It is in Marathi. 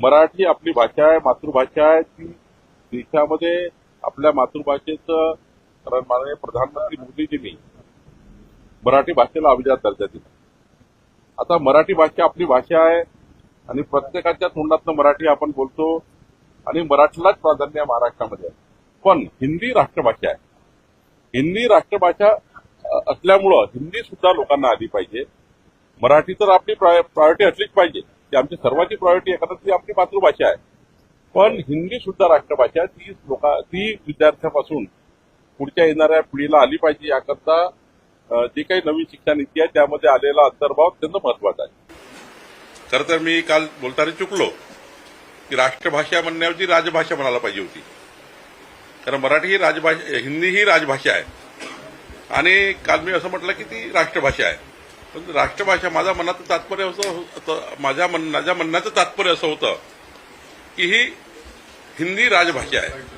मराठी आपली भाषा आहे मातृभाषा आहे ती देशामध्ये आपल्या मातृभाषेचं कारण माननीय प्रधानमंत्री मोदीजींनी मराठी भाषेला अभिजात दर्जा दिला. आता मराठी भाषा आपली भाषा आहे आणि प्रत्येकाच्या तोंडातनं मराठी आपण बोलतो आणि मराठीलाच प्राधान्य आहे महाराष्ट्रामध्ये. पण हिंदी राष्ट्रभाषा आहे. हिंदी राष्ट्रभाषा असल्यामुळं हिंदी सुद्धा लोकांना आली पाहिजे. मराठी तर आपली प्रायोरिटी असलीच पाहिजे. ती आमची सर्वांची प्रायोरिटी आहे कारण ती आपली मातृभाषा आहे. पण हिंदी सुद्धा राष्ट्रभाषा आहे. ती लोका ती विद्यार्थ्यापासून पुढच्या येणाऱ्या पिढीला आली पाहिजे याकरता जे काही नवीन शिक्षा नीती आहे त्यामध्ये आलेला अंतर्भाव अत्यंत महत्त्वाचा आहे. खरं तर मी काल बोलताना चुकलो की राष्ट्रभाषा म्हणण्याऐवजी राजभाषा म्हणायला पाहिजे होती. कारण मराठी ही राजभाषा हिंदी ही राजभाषा आहे. आणि काल मी असं म्हटलं की ती राष्ट्रभाषा आहे. पण राष्ट्रभाषा माझ्या मनाचं तात्पर्य असं होतं माझ्या मन माझ्या म्हणण्याचं तात्पर्य असं होतं की ही हिंदी राजभाषा आहे.